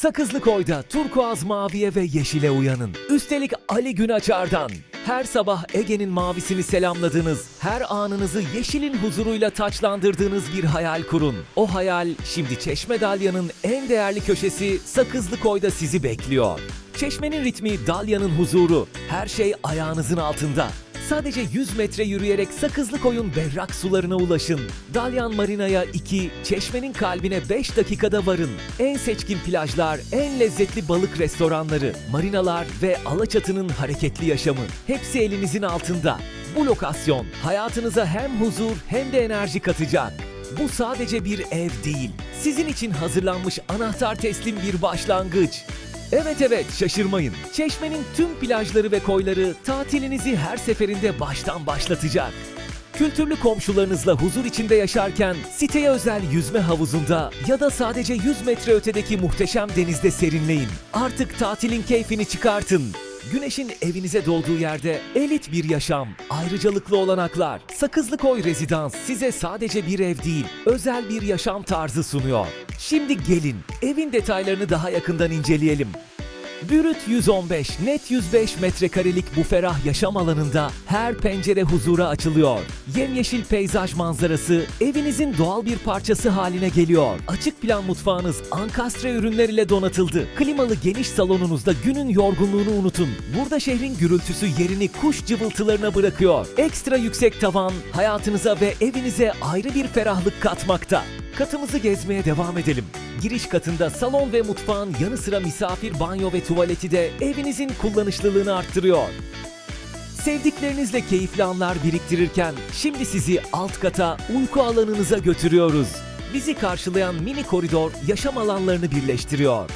Sakızlı Koy'da turkuaz maviye ve yeşile uyanın. Üstelik Ali Günaçar'dan. Her sabah Ege'nin mavisini selamladığınız, her anınızı yeşilin huzuruyla taçlandırdığınız bir hayal kurun. O hayal şimdi Çeşme Dalya'nın en değerli köşesi Sakızlı Koy'da sizi bekliyor. Çeşmenin ritmi Dalya'nın huzuru. Her şey ayağınızın altında. Sadece 100 metre yürüyerek Sakızlı Koy'un berrak sularına ulaşın. Dalyan Marina'ya 2, Çeşme'nin kalbine 5 dakikada varın. En seçkin plajlar, en lezzetli balık restoranları, marinalar ve Alaçatı'nın hareketli yaşamı. Hepsi elinizin altında. Bu lokasyon hayatınıza hem huzur hem de enerji katacak. Bu sadece bir ev değil. Sizin için hazırlanmış anahtar teslim bir başlangıç. Evet evet şaşırmayın. Çeşmenin tüm plajları ve koyları tatilinizi her seferinde baştan başlatacak. Kültürlü komşularınızla huzur içinde yaşarken siteye özel yüzme havuzunda ya da sadece 100 metre ötedeki muhteşem denizde serinleyin. Artık tatilin keyfini çıkartın. Güneşin evinize doğduğu yerde elit bir yaşam, ayrıcalıklı olanaklar. Sakızlı Koy Rezidans size sadece bir ev değil, özel bir yaşam tarzı sunuyor. Şimdi gelin, evin detaylarını daha yakından inceleyelim. Brüt 115, net 105 metrekarelik bu ferah yaşam alanında her pencere huzura açılıyor. Yemyeşil peyzaj manzarası evinizin doğal bir parçası haline geliyor. Açık plan mutfağınız ankastre ürünler ile donatıldı. Klimalı geniş salonunuzda günün yorgunluğunu unutun. Burada şehrin gürültüsü yerini kuş cıvıltılarına bırakıyor. Ekstra yüksek tavan hayatınıza ve evinize ayrı bir ferahlık katmakta. Katımızı gezmeye devam edelim. Giriş katında salon ve mutfağın yanı sıra misafir banyo ve tuvaleti de evinizin kullanışlılığını arttırıyor. Sevdiklerinizle keyifli anlar biriktirirken şimdi sizi alt kata uyku alanınıza götürüyoruz. Bizi karşılayan mini koridor yaşam alanlarını birleştiriyor.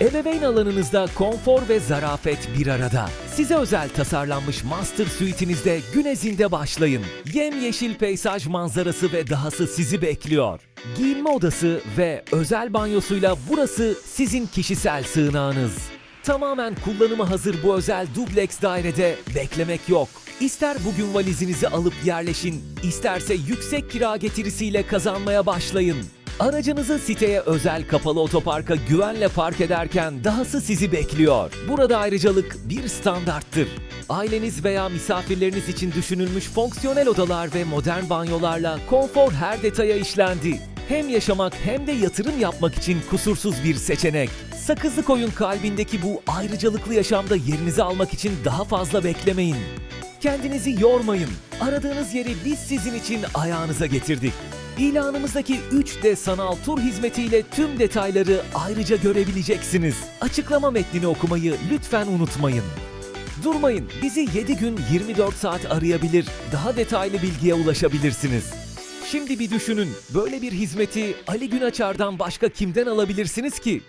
Ebeveyn alanınızda konfor ve zarafet bir arada. Size özel tasarlanmış master suite'inizde günezinde başlayın. Yemyeşil peyzaj manzarası ve dahası sizi bekliyor. Giyinme odası ve özel banyosuyla burası sizin kişisel sığınağınız. Tamamen kullanıma hazır bu özel dubleks dairede beklemek yok. İster bugün valizinizi alıp yerleşin, isterse yüksek kira getirisiyle kazanmaya başlayın. Aracınızı siteye özel kapalı otoparka güvenle park ederken dahası sizi bekliyor. Burada ayrıcalık bir standarttır. Aileniz veya misafirleriniz için düşünülmüş fonksiyonel odalar ve modern banyolarla konfor her detaya işlendi. Hem yaşamak hem de yatırım yapmak için kusursuz bir seçenek. Sakızlı Koyun kalbindeki bu ayrıcalıklı yaşamda yerinizi almak için daha fazla beklemeyin. Kendinizi yormayın. Aradığınız yeri biz sizin için ayağınıza getirdik. İlanımızdaki 3D sanal tur hizmetiyle tüm detayları ayrıca görebileceksiniz. Açıklama metnini okumayı lütfen unutmayın. Durmayın, bizi 7 gün 24 saat arayabilir, daha detaylı bilgiye ulaşabilirsiniz. Şimdi bir düşünün, böyle bir hizmeti Ali Günaçar'dan başka kimden alabilirsiniz ki?